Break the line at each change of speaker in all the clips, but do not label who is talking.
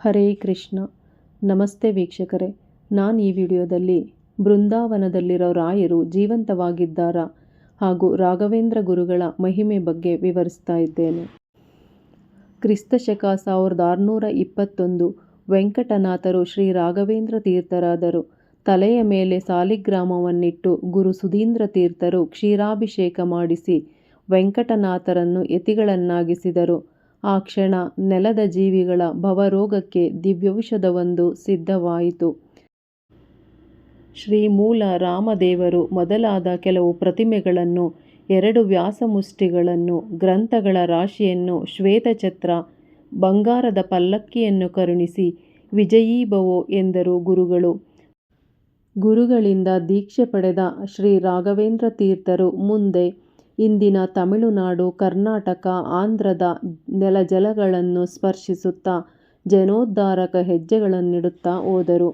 ಹರೇ ಕೃಷ್ಣ. ನಮಸ್ತೆ ವೀಕ್ಷಕರೇ. ನಾನು ಈ ವಿಡಿಯೋದಲ್ಲಿ ಬೃಂದಾವನದಲ್ಲಿರೋ ರಾಯರು ಜೀವಂತವಾಗಿದ್ದಾರಾ ಹಾಗೂ ರಾಘವೇಂದ್ರ ಗುರುಗಳ ಮಹಿಮೆ ಬಗ್ಗೆ ವಿವರಿಸ್ತಾ ಇದ್ದೇನೆ. ಕ್ರಿಸ್ತಶಕ ಸಾವಿರದ ಆರುನೂರ ಇಪ್ಪತ್ತೊಂದು ವೆಂಕಟನಾಥರು ಶ್ರೀ ರಾಘವೇಂದ್ರ ತೀರ್ಥರಾದರು. ತಲೆಯ ಮೇಲೆ ಸಾಲಿಗ್ರಾಮವನ್ನಿಟ್ಟು ಗುರು ಸುಧೀಂದ್ರ ತೀರ್ಥರು ಕ್ಷೀರಾಭಿಷೇಕ ಮಾಡಿಸಿ ವೆಂಕಟನಾಥರನ್ನು ಯತಿಗಳನ್ನಾಗಿಸಿದರು. ಆ ಕ್ಷಣ ನೆಲದ ಜೀವಿಗಳ ಭವರೋಗಕ್ಕೆ ದಿವ್ಯೌಷಧವೊಂದು ಸಿದ್ಧವಾಯಿತು. ಶ್ರೀ ಮೂಲ ರಾಮದೇವರು ಮೊದಲಾದ ಕೆಲವು ಪ್ರತಿಮೆಗಳನ್ನು, ಎರಡು ವ್ಯಾಸಮುಷ್ಟಿಗಳನ್ನು, ಗ್ರಂಥಗಳ ರಾಶಿಯನ್ನು, ಶ್ವೇತಛತ್ರ, ಬಂಗಾರದ ಪಲ್ಲಕ್ಕಿಯನ್ನು ಕರುಣಿಸಿ ವಿಜಯೀಭವೋ ಎಂದರು ಗುರುಗಳು. ಗುರುಗಳಿಂದ ದೀಕ್ಷೆ ಪಡೆದ ಶ್ರೀ ರಾಘವೇಂದ್ರ ತೀರ್ಥರು ಮುಂದೆ ಇಂದಿನ ತಮಿಳುನಾಡು, ಕರ್ನಾಟಕ, ಆಂಧ್ರದ ನೆಲಜಲಗಳನ್ನು ಸ್ಪರ್ಶಿಸುತ್ತಾ ಜನೋದ್ಧಾರಕ ಹೆಜ್ಜೆಗಳನ್ನಿಡುತ್ತಾ ಹೋದರು.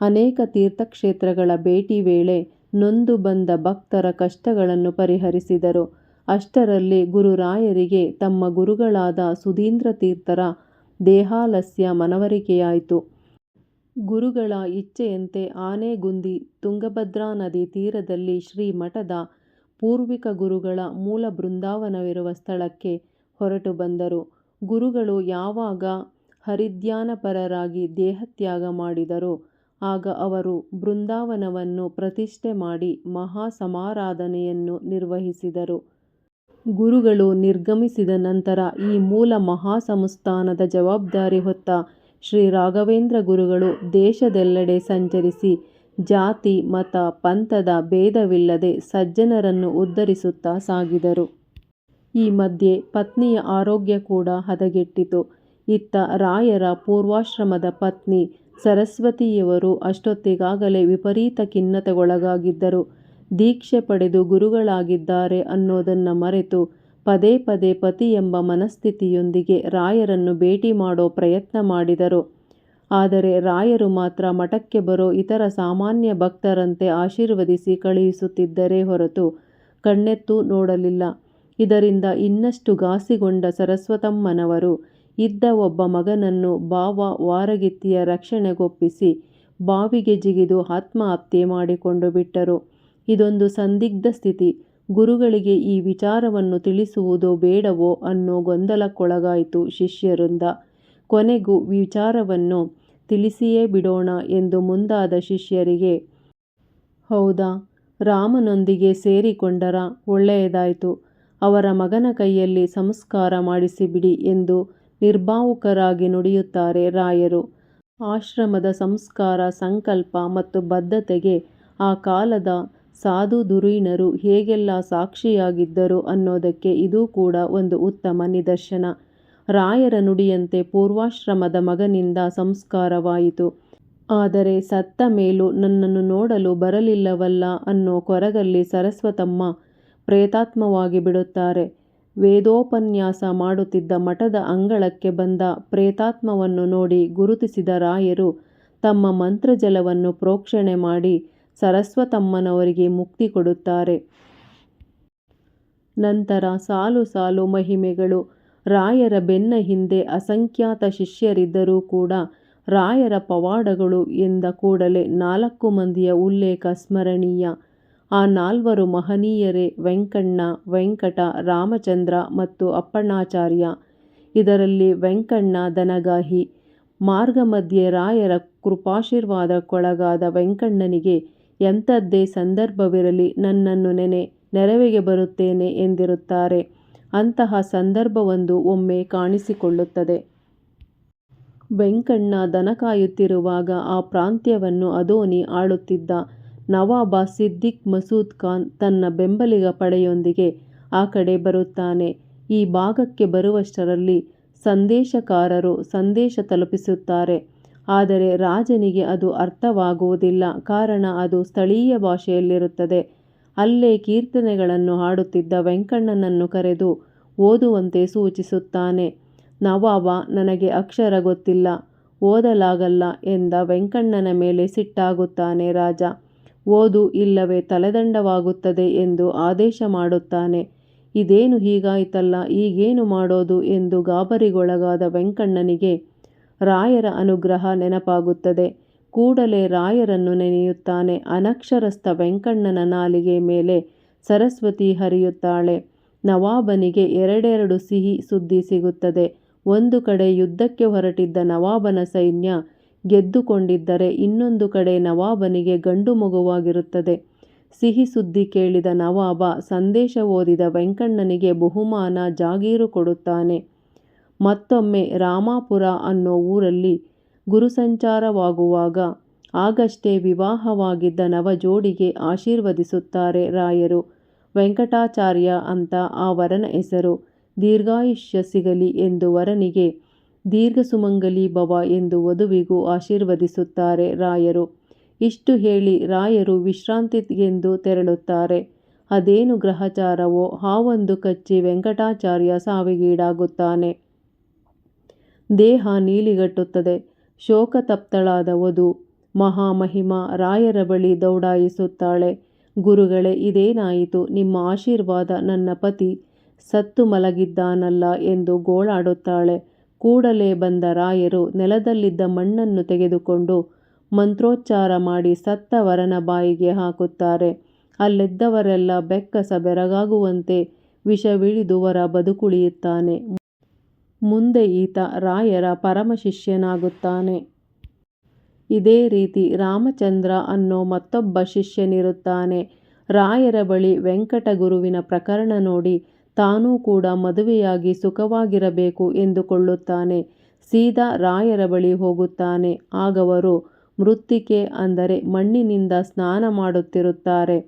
ಅನೇಕ ತೀರ್ಥಕ್ಷೇತ್ರಗಳ ಭೇಟಿ ವೇಳೆ ನೊಂದು ಬಂದ ಭಕ್ತರ ಕಷ್ಟಗಳನ್ನು ಪರಿಹರಿಸಿದರು. ಅಷ್ಟರಲ್ಲಿ ಗುರುರಾಯರಿಗೆ ತಮ್ಮ ಗುರುಗಳಾದ ಸುಧೀಂದ್ರ ತೀರ್ಥರ ದೇಹಾಲಸ್ಯ ಮನವರಿಕೆಯಾಯಿತು. ಗುರುಗಳ ಇಚ್ಛೆಯಂತೆ ಆನೆಗುಂದಿ ತುಂಗಭದ್ರಾ ನದಿ ತೀರದಲ್ಲಿ ಶ್ರೀ ಮಠದ ಪೂರ್ವಿಕ ಗುರುಗಳ ಮೂಲ ಬೃಂದಾವನವಿರುವ ಸ್ಥಳಕ್ಕೆ ಹೊರಟು ಬಂದರು. ಗುರುಗಳು ಯಾವಾಗ ಹರಿಧ್ಯಾನಪರರಾಗಿ ದೇಹತ್ಯಾಗ ಮಾಡಿದರೋ, ಆಗ ಅವರು ಬೃಂದಾವನವನ್ನು ಪ್ರತಿಷ್ಠೆ ಮಾಡಿ ಮಹಾ ಸಮಾರಾಧನೆಯನ್ನು ನಿರ್ವಹಿಸಿದರು. ಗುರುಗಳು ನಿರ್ಗಮಿಸಿದ ನಂತರ ಈ ಮೂಲ ಮಹಾಸಂಸ್ಥಾನದ ಜವಾಬ್ದಾರಿ ಹೊತ್ತ ಶ್ರೀ ರಾಘವೇಂದ್ರ ಗುರುಗಳು ದೇಶದೆಲ್ಲೆಡೆ ಸಂಚರಿಸಿ ಜಾತಿ, ಮತ, ಪಂಥದ ಭೇದವಿಲ್ಲದೆ ಸಜ್ಜನರನ್ನು ಉದ್ಧರಿಸುತ್ತಾ ಸಾಗಿದರು. ಈ ಮಧ್ಯೆ ಪತ್ನಿಯ ಆರೋಗ್ಯ ಕೂಡ ಹದಗೆಟ್ಟಿತು. ಇತ್ತ ರಾಯರ ಪೂರ್ವಾಶ್ರಮದ ಪತ್ನಿ ಸರಸ್ವತಿಯವರು ಅಷ್ಟೊತ್ತಿಗಾಗಲೇ ವಿಪರೀತ ಖಿನ್ನತೆಗೊಳಗಾಗಿದ್ದರು. ದೀಕ್ಷೆ ಪಡೆದು ಗುರುಗಳಾಗಿದ್ದಾರೆ ಅನ್ನೋದನ್ನ ಮರೆತು ಪದೇ ಪದೇ ಪತಿ ಎಂಬ ಮನಸ್ಥಿತಿಯೊಂದಿಗೆ ರಾಯರನ್ನು ಭೇಟಿ ಮಾಡೋ ಪ್ರಯತ್ನ ಮಾಡಿದರು. ಆದರೆ ರಾಯರು ಮಾತ್ರ ಮಠಕ್ಕೆ ಬರೋ ಇತರ ಸಾಮಾನ್ಯ ಭಕ್ತರಂತೆ ಆಶೀರ್ವದಿಸಿ ಕಳುಹಿಸುತ್ತಿದ್ದರೇ ಹೊರತು ಕಣ್ಣೆತ್ತೂ ನೋಡಲಿಲ್ಲ. ಇದರಿಂದ ಇನ್ನಷ್ಟು ಘಾಸಿಗೊಂಡ ಸರಸ್ವತಮ್ಮನವರು ಇದ್ದ ಒಬ್ಬ ಮಗನನ್ನು ಬಾವ ವಾರಗಿತ್ತಿಯ ರಕ್ಷಣೆಗೊಪ್ಪಿಸಿ ಬಾವಿಗೆ ಜಿಗಿದು ಆತ್ಮಹತ್ಯೆ ಮಾಡಿಕೊಂಡು ಬಿಟ್ಟರು. ಇದೊಂದು ಸಂದಿಗ್ಧ ಸ್ಥಿತಿ. ಗುರುಗಳಿಗೆ ಈ ವಿಚಾರವನ್ನು ತಿಳಿಸುವುದೋ ಬೇಡವೋ ಅನ್ನೋ ಗೊಂದಲಕ್ಕೊಳಗಾಯಿತು ಶಿಷ್ಯವೃಂದ. ಕೊನೆಗೂ ವಿಚಾರವನ್ನು ತಿಳಿಸಿಯೇ ಬಿಡೋಣ ಎಂದು ಮುಂದಾದ ಶಿಷ್ಯರಿಗೆ ಹೌದಾ, ರಾಮನೊಂದಿಗೆ ಸೇರಿಕೊಂಡರಾ ಒಳ್ಳೆಯದಾಯಿತು ಅವರ ಮಗನ ಕೈಯಲ್ಲಿ ಸಂಸ್ಕಾರ ಮಾಡಿಸಿಬಿಡಿ ಎಂದು ನಿರ್ಭಾವುಕರಾಗಿ ನುಡಿಯುತ್ತಾರೆ ರಾಯರು. ಆಶ್ರಮದ ಸಂಸ್ಕಾರ, ಸಂಕಲ್ಪ ಮತ್ತು ಬದ್ಧತೆಗೆ ಆ ಕಾಲದ ಸಾಧುಧುರೀಣರು ಹೇಗೆಲ್ಲ ಸಾಕ್ಷಿಯಾಗಿದ್ದರು ಅನ್ನೋದಕ್ಕೆ ಇದು ಕೂಡ ಒಂದು ಉತ್ತಮ ನಿದರ್ಶನ. ರಾಯರ ನುಡಿಯಂತೆ ಪೂರ್ವಾಶ್ರಮದ ಮಗನಿಂದ ಸಂಸ್ಕಾರವಾಯಿತು. ಆದರೆ ಸತ್ತ ಮೇಲೂ ನನ್ನನ್ನು ನೋಡಲು ಬರಲಿಲ್ಲವಲ್ಲ ಅನ್ನೋ ಕೊರಗಲ್ಲಿ ಸರಸ್ವತಮ್ಮ ಪ್ರೇತಾತ್ಮವಾಗಿ ಬಿಡುತ್ತಾರೆ. ವೇದೋಪನ್ಯಾಸ ಮಾಡುತ್ತಿದ್ದ ಮಠದ ಅಂಗಳಕ್ಕೆ ಬಂದ ಪ್ರೇತಾತ್ಮವನ್ನು ನೋಡಿ ಗುರುತಿಸಿದ ರಾಯರು ತಮ್ಮ ಮಂತ್ರಜಲವನ್ನು ಪ್ರೋಕ್ಷಣೆ ಮಾಡಿ ಸರಸ್ವತಮ್ಮನವರಿಗೆ ಮುಕ್ತಿ ಕೊಡುತ್ತಾರೆ. ನಂತರ ಸಾಲು ಸಾಲು ಮಹಿಮೆಗಳು. ರಾಯರ ಬೆನ್ನ ಹಿಂದೆ ಅಸಂಖ್ಯಾತ ಶಿಷ್ಯರಿದ್ದರೂ ಕೂಡ ರಾಯರ ಪವಾಡಗಳು ಎಂದ ಕೂಡಲೇ ನಾಲ್ಕು ಮಂದಿಯ ಉಲ್ಲೇಖ ಸ್ಮರಣೀಯ. ಆ ನಾಲ್ವರು ಮಹನೀಯರೇ ವೆಂಕಣ್ಣ, ವೆಂಕಟ, ರಾಮಚಂದ್ರ ಮತ್ತು ಅಪ್ಪಣ್ಣಾಚಾರ್ಯ. ಇದರಲ್ಲಿ ವೆಂಕಣ್ಣ ದನಗಾಹಿ. ಮಾರ್ಗಮಧ್ಯೆ ರಾಯರ ಕೃಪಾಶೀರ್ವಾದಕ್ಕೊಳಗಾದ ವೆಂಕಣ್ಣನಿಗೆ ಎಂಥದ್ದೇ ಸಂದರ್ಭವಿರಲಿ ನನ್ನನ್ನು ನೆನೆ, ನೆರವಿಗೆ ಬರುತ್ತೇನೆ ಎಂದಿರುತ್ತಾರೆ. ಅಂತಹ ಸಂದರ್ಭವೊಂದು ಒಮ್ಮೆ ಕಾಣಿಸಿಕೊಳ್ಳುತ್ತದೆ. ವೆಂಕಣ್ಣ ದನ ಕಾಯುತ್ತಿರುವಾಗ ಆ ಪ್ರಾಂತ್ಯವನ್ನು ಅದೋನಿ ಆಳುತ್ತಿದ್ದ ನವಾಬ ಸಿದ್ದಿಕ್ ಮಸೂದ್ ಖಾನ್ ತನ್ನ ಬೆಂಬಲಿಗ ಪಡೆಯೊಂದಿಗೆ ಆ ಕಡೆ ಬರುತ್ತಾನೆ. ಈ ಭಾಗಕ್ಕೆ ಬರುವಷ್ಟರಲ್ಲಿ ಸಂದೇಶಕಾರರು ಸಂದೇಶ ತಲುಪಿಸುತ್ತಾರೆ. ಆದರೆ ರಾಜನಿಗೆ ಅದು ಅರ್ಥವಾಗುವುದಿಲ್ಲ. ಕಾರಣ ಅದು ಸ್ಥಳೀಯ ಭಾಷೆಯಲ್ಲಿರುತ್ತದೆ. ಅಲ್ಲೇ ಕೀರ್ತನೆಗಳನ್ನು ಹಾಡುತ್ತಿದ್ದ ವೆಂಕಣ್ಣನನ್ನು ಕರೆದು ಓದುವಂತೆ ಸೂಚಿಸುತ್ತಾನೆ. ನವಾಬ ನನಗೆ ಅಕ್ಷರ ಗೊತ್ತಿಲ್ಲ, ಓದಲಾಗಲ್ಲ ಎಂದ ವೆಂಕಣ್ಣನ ಮೇಲೆ ಸಿಟ್ಟಾಗುತ್ತಾನೆ ರಾಜ. ಓದು ಇಲ್ಲವೇ ತಲೆದಂಡವಾಗುತ್ತದೆ ಎಂದು ಆದೇಶ ಮಾಡುತ್ತಾನೆ. ಇದೇನು ಹೀಗಾಯಿತಲ್ಲ ಈಗೇನು ಮಾಡೋದು ಎಂದು ಗಾಬರಿಗೊಳಗಾದ ವೆಂಕಣ್ಣನಿಗೆ ರಾಯರ ಅನುಗ್ರಹ ನೆನಪಾಗುತ್ತದೆ. ಕೂಡಲೇ ರಾಯರನ್ನು ನೆನೆಯುತ್ತಾನೆ. ಅನಕ್ಷರಸ್ಥ ವೆಂಕಣ್ಣನ ನಾಲಿಗೆ ಮೇಲೆ ಸರಸ್ವತಿ ಹರಿಯುತ್ತಾಳೆ. ನವಾಬನಿಗೆ ಎರಡೆರಡು ಸಿಹಿ ಸುದ್ದಿ ಸಿಗುತ್ತದೆ. ಒಂದು ಕಡೆ ಯುದ್ಧಕ್ಕೆ ಹೊರಟಿದ್ದ ನವಾಬನ ಸೈನ್ಯ ಗೆದ್ದುಕೊಂಡಿದ್ದರೆ ಇನ್ನೊಂದು ಕಡೆ ನವಾಬನಿಗೆ ಗಂಡು ಮಗುವಾಗಿರುತ್ತದೆ. ಸಿಹಿ ಸುದ್ದಿ ಕೇಳಿದ ನವಾಬ ಸಂದೇಶ ಓದಿದ ವೆಂಕಣ್ಣನಿಗೆ ಬಹುಮಾನ ಜಾಗೀರು ಕೊಡುತ್ತಾನೆ. ಮತ್ತೊಮ್ಮೆ ರಾಮಾಪುರ ಅನ್ನೋ ಊರಲ್ಲಿ ಗುರುಸಂಚಾರವಾಗುವಾಗ ಆಗಷ್ಟೇ ವಿವಾಹವಾಗಿದ್ದ ನವ ಜೋಡಿಗೆ ಆಶೀರ್ವದಿಸುತ್ತಾರೆ ರಾಯರು. ವೆಂಕಟಾಚಾರ್ಯ ಅಂತ ಆ ವರನ ಹೆಸರು. ದೀರ್ಘಾಯುಷ್ಯ ಸಿಗಲಿ ಎಂದು ವರನಿಗೆ, ದೀರ್ಘ ಸುಮಂಗಲಿ ಭವ ಎಂದು ವಧುವಿಗೂ ಆಶೀರ್ವದಿಸುತ್ತಾರೆ ರಾಯರು. ಇಷ್ಟು ಹೇಳಿ ರಾಯರು ವಿಶ್ರಾಂತಿಗೆಂದು ತೆರಳುತ್ತಾರೆ. ಅದೇನು ಗ್ರಹಚಾರವೋ ಹಾವೊಂದು ಕಚ್ಚಿ ವೆಂಕಟಾಚಾರ್ಯ ಸಾವಿಗೀಡಾಗುತ್ತಾನೆ. ದೇಹ ನೀಲಿಗಟ್ಟುತ್ತದೆ. ಶೋಕತಪ್ತಳಾದ ವಧು ಮಹಾಮಹಿಮ ರಾಯರ ಬಳಿ ದೌಡಾಯಿಸುತ್ತಾಳೆ. ಗುರುಗಳೇ, ಇದೇನಾಯಿತು? ನಿಮ್ಮ ಆಶೀರ್ವಾದ ನನ್ನ ಪತಿ ಸತ್ತು ಮಲಗಿದ್ದಾನಲ್ಲ ಎಂದು ಗೋಳಾಡುತ್ತಾಳೆ. ಕೂಡಲೇ ಬಂದ ರಾಯರು ನೆಲದಲ್ಲಿದ್ದ ಮಣ್ಣನ್ನು ತೆಗೆದುಕೊಂಡು ಮಂತ್ರೋಚ್ಚಾರ ಮಾಡಿ ಸತ್ತ ವರನ ಬಾಯಿಗೆ ಹಾಕುತ್ತಾರೆ. ಅಲ್ಲಿದ್ದವರೆಲ್ಲ ಬೆಕ್ಕಸ ಬೆರಗಾಗುವಂತೆ ವಿಷವಿಳಿದು ವರ ಬದುಕುಳಿಯುತ್ತಾನೆ. ಮುಂದೆ ಈತ ರಾಯರ ಪರಮಶಿಷ್ಯನಾಗುತ್ತಾನೆ. ಇದೇ ರೀತಿ ರಾಮಚಂದ್ರ ಅನ್ನೋ ಮತ್ತೊಬ್ಬ ಶಿಷ್ಯನಿರುತ್ತಾನೆ. ರಾಯರ ಬಳಿ ವೆಂಕಟಗುರುವಿನ ಪ್ರಕರಣ ನೋಡಿ ತಾನೂ ಕೂಡ ಮದುವೆಯಾಗಿ ಸುಖವಾಗಿರಬೇಕು ಎಂದುಕೊಳ್ಳುತ್ತಾನೆ. ಸೀದಾ ರಾಯರ ಬಳಿ ಹೋಗುತ್ತಾನೆ. ಆಗವರು ಮೃತ್ತಿಕೆ ಅಂದರೆ ಮಣ್ಣಿನಿಂದ ಸ್ನಾನ ಮಾಡುತ್ತಿರುತ್ತಾರೆ.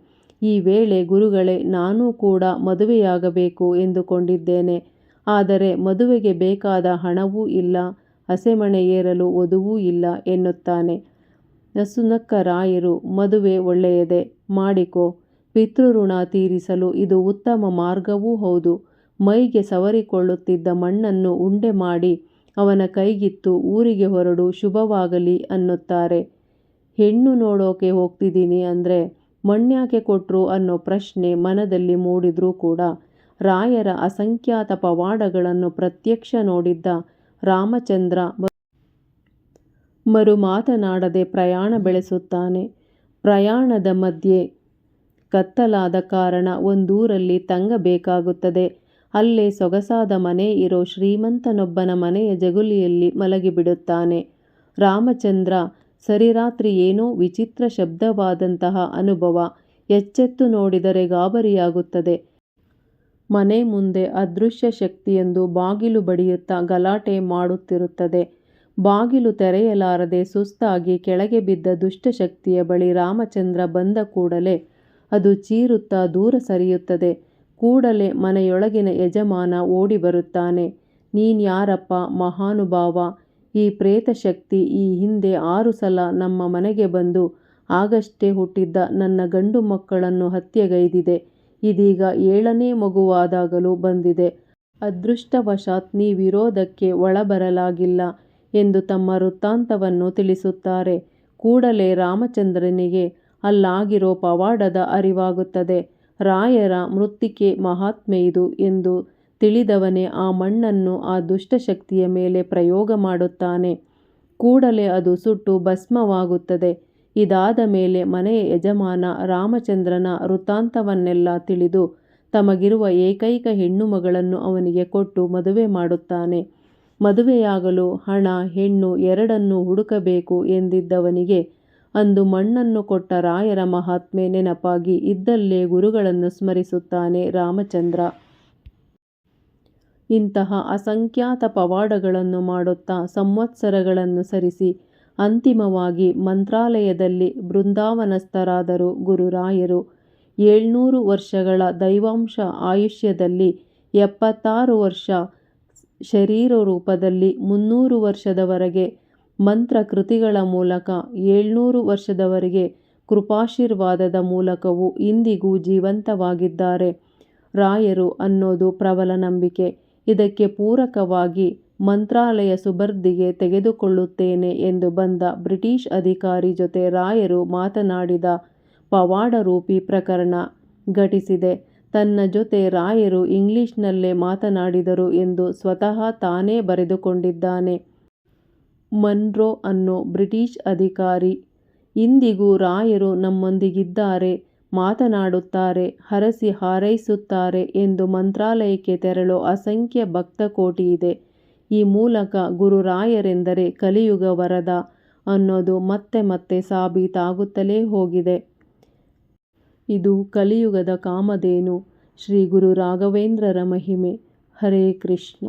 ಈ ವೇಳೆ ಗುರುಗಳೇ, ನಾನೂ ಕೂಡ ಮದುವೆಯಾಗಬೇಕು ಎಂದುಕೊಂಡಿದ್ದೇನೆ. ಆದರೆ ಮದುವೆಗೆ ಬೇಕಾದ ಹಣವೂ ಇಲ್ಲ, ಹಸೆಮಣೆ ಏರಲು ವಧುವೂ ಇಲ್ಲ ಎನ್ನುತ್ತಾನೆ. ನಸುನಕ್ಕ ರಾಯರು ಮದುವೆ ಒಳ್ಳೆಯದೆ ಮಾಡಿಕೋ. ಪಿತೃಋಣ ತೀರಿಸಲು ಇದು ಉತ್ತಮ ಮಾರ್ಗವೂ ಹೌದು. ಮೈಗೆ ಸವರಿಕೊಳ್ಳುತ್ತಿದ್ದ ಮಣ್ಣನ್ನು ಉಂಡೆ ಮಾಡಿ ಅವನ ಕೈಗಿತ್ತು ಊರಿಗೆ ಹೊರಡು ಶುಭವಾಗಲಿ ಅನ್ನುತ್ತಾರೆ. ಹೆಣ್ಣು ನೋಡೋಕೆ ಹೋಗ್ತಿದ್ದೀನಿ ಅಂದರೆ ಮಣ್ಣ್ಯಾಕೆ ಕೊಟ್ಟರು ಅನ್ನೋ ಪ್ರಶ್ನೆ ಮನದಲ್ಲಿ ಮೂಡಿದರೂ ಕೂಡ ರಾಯರ ಅಸಂಖ್ಯಾತ ಪವಾಡಗಳನ್ನು ಪ್ರತ್ಯಕ್ಷ ನೋಡಿದ್ದ ರಾಮಚಂದ್ರ ಮರು ಮಾತನಾಡದೆ ಪ್ರಯಾಣ ಬೆಳೆಸುತ್ತಾನೆ. ಪ್ರಯಾಣದ ಮಧ್ಯೆ ಕತ್ತಲಾದ ಕಾರಣ ಒಂದೂರಲ್ಲಿ ತಂಗಬೇಕಾಗುತ್ತದೆ. ಅಲ್ಲೇ ಸೊಗಸಾದ ಮನೆ ಇರೋ ಶ್ರೀಮಂತನೊಬ್ಬನ ಮನೆಯ ಜಗುಲಿಯಲ್ಲಿ ಮಲಗಿಬಿಡುತ್ತಾನೆ. ರಾಮಚಂದ್ರ, ಸರಿರಾತ್ರಿ ಏನೋ ವಿಚಿತ್ರ ಶಬ್ದವಾದಂತಹ ಅನುಭವ. ಎಚ್ಚೆತ್ತು ನೋಡಿದರೆ ಗಾಬರಿಯಾಗುತ್ತದೆ. ಮನೆ ಮುಂದೆ ಅದೃಶ್ಯ ಶಕ್ತಿಯೊಂದು ಬಾಗಿಲು ಬಡಿಯುತ್ತಾ ಗಲಾಟೆ ಮಾಡುತ್ತಿರುತ್ತದೆ. ಬಾಗಿಲು ತೆರೆಯಲಾರದೆ ಸುಸ್ತಾಗಿ ಕೆಳಗೆ ಬಿದ್ದ ದುಷ್ಟಶಕ್ತಿಯ ಬಳಿ ರಾಮಚಂದ್ರ ಬಂದ ಕೂಡಲೇ ಅದು ಚೀರುತ್ತಾ ದೂರ ಸರಿಯುತ್ತದೆ. ಕೂಡಲೇ ಮನೆಯೊಳಗಿನ ಯಜಮಾನ ಓಡಿಬರುತ್ತಾನೆ. ನೀನ್ಯಾರಪ್ಪ, ಮಹಾನುಭಾವ? ಈ ಪ್ರೇತಶಕ್ತಿ ಈ ಹಿಂದೆ ಆರು ಸಲ ನಮ್ಮ ಮನೆಗೆ ಬಂದು ಆಗಷ್ಟೇ ಹುಟ್ಟಿದ್ದ ನನ್ನ ಗಂಡು ಮಕ್ಕಳನ್ನು ಹತ್ಯೆಗೈದಿದೆ. ಇದೀಗ ಏಳನೇ ಮಗುವಾದಾಗಲೂ ಬಂದಿದೆ. ಅದೃಷ್ಟವಶಾತ್ ನೀವಿರೋದಕ್ಕೆ ಒಳಬರಲಾಗಿಲ್ಲ ಎಂದು ತಮ್ಮ ವೃತ್ತಾಂತವನ್ನು ತಿಳಿಸುತ್ತಾರೆ. ಕೂಡಲೇ ರಾಮಚಂದ್ರನಿಗೆ ಅಲ್ಲಾಗಿರೋ ಪವಾಡದ ಅರಿವಾಗುತ್ತದೆ. ರಾಯರ ಮೃತ್ತಿಕೆ ಮಹಾತ್ಮೆಯಿದು ಎಂದು ತಿಳಿದವನೇ ಆ ಮಣ್ಣನ್ನು ಆ ದುಷ್ಟಶಕ್ತಿಯ ಮೇಲೆ ಪ್ರಯೋಗ ಮಾಡುತ್ತಾನೆ. ಕೂಡಲೇ ಅದು ಸುಟ್ಟು ಭಸ್ಮವಾಗುತ್ತದೆ. ಇದಾದ ಮೇಲೆ ಮನೆಯ ಯಜಮಾನ ರಾಮಚಂದ್ರನ ವೃತ್ತಾಂತವನ್ನೆಲ್ಲ ತಿಳಿದು ತಮಗಿರುವ ಏಕೈಕ ಹೆಣ್ಣು ಮಗಳನ್ನು ಅವನಿಗೆ ಕೊಟ್ಟು ಮದುವೆ ಮಾಡುತ್ತಾನೆ. ಮದುವೆಯಾಗಲು ಹಣ, ಹೆಣ್ಣು ಎರಡನ್ನೂ ಹುಡುಕಬೇಕು ಎಂದಿದ್ದವನಿಗೆ ಅಂದು ಮಣ್ಣನ್ನು ಕೊಟ್ಟ ರಾಯರ ಮಹಾತ್ಮೆ ನೆನಪಾಗಿ ಇದ್ದಲ್ಲೇ ಗುರುಗಳನ್ನು ಸ್ಮರಿಸುತ್ತಾನೆ ರಾಮಚಂದ್ರ. ಇಂತಹ ಅಸಂಖ್ಯಾತ ಪವಾಡಗಳನ್ನು ಮಾಡುತ್ತಾ ಸಂವತ್ಸರಗಳನ್ನು ಸರಿಸಿ ಅಂತಿಮವಾಗಿ ಮಂತ್ರಾಲಯದಲ್ಲಿ ಬೃಂದಾವನಸ್ಥರಾದರು ಗುರುರಾಯರು. ಏಳ್ನೂರು ವರ್ಷಗಳ ದೈವಾಂಶ ಆಯುಷ್ಯದಲ್ಲಿ ಎಪ್ಪತ್ತಾರು ವರ್ಷ ಶರೀರ ರೂಪದಲ್ಲಿ ಮುನ್ನೂರು ವರ್ಷದವರೆಗೆ ಮಂತ್ರ ಕೃತಿಗಳ ಮೂಲಕ ಏಳ್ನೂರು ವರ್ಷದವರೆಗೆ ಕೃಪಾಶೀರ್ವಾದದ ಮೂಲಕವೂ ಇಂದಿಗೂ ಜೀವಂತವಾಗಿದ್ದಾರೆ ರಾಯರು ಅನ್ನೋದು ಪ್ರಬಲ ನಂಬಿಕೆ. ಇದಕ್ಕೆ ಪೂರಕವಾಗಿ ಮಂತ್ರಾಲಯ ಸುಬರ್ದಿಗೆ ತೆಗೆದುಕೊಳ್ಳುತ್ತೇನೆ ಎಂದು ಬಂದ ಬ್ರಿಟಿಷ್ ಅಧಿಕಾರಿ ಜೊತೆ ರಾಯರು ಮಾತನಾಡಿದ ಪವಾಡರೂಪಿ ಪ್ರಕರಣ ಘಟಿಸಿದೆ. ತನ್ನ ಜೊತೆ ರಾಯರು ಇಂಗ್ಲಿಷ್ನಲ್ಲೇ ಮಾತನಾಡಿದರು ಎಂದು ಸ್ವತಃ ತಾನೇ ಬರೆದುಕೊಂಡಿದ್ದಾನೆ. ಮನ್ರೋ ಅನ್ನೋ ಬ್ರಿಟಿಷ್ ಅಧಿಕಾರಿ ಇಂದಿಗೂ ರಾಯರು ನಮ್ಮೊಂದಿಗಿದ್ದಾರೆ, ಮಾತನಾಡುತ್ತಾರೆ, ಹರಸಿ ಹಾರೈಸುತ್ತಾರೆ ಎಂದು ಮಂತ್ರಾಲಯಕ್ಕೆ ತೆರಳೋ ಅಸಂಖ್ಯ ಭಕ್ತಕೋಟಿ ಇದೆ ಈ ಮೂಲಕ ಗುರುರಾಯರೆಂದರೆ ಕಲಿಯುಗ ವರದ ಅನ್ನೋದು ಮತ್ತೆ ಮತ್ತೆ ಸಾಬೀತಾಗುತ್ತಲೇ ಹೋಗಿದೆ. ಇದು ಕಲಿಯುಗದ ಕಾಮಧೇನು. ಶ್ರೀ ಗುರು ರಾಘವೇಂದ್ರರ ಮಹಿಮೆ. ಹರೇ ಕೃಷ್ಣ.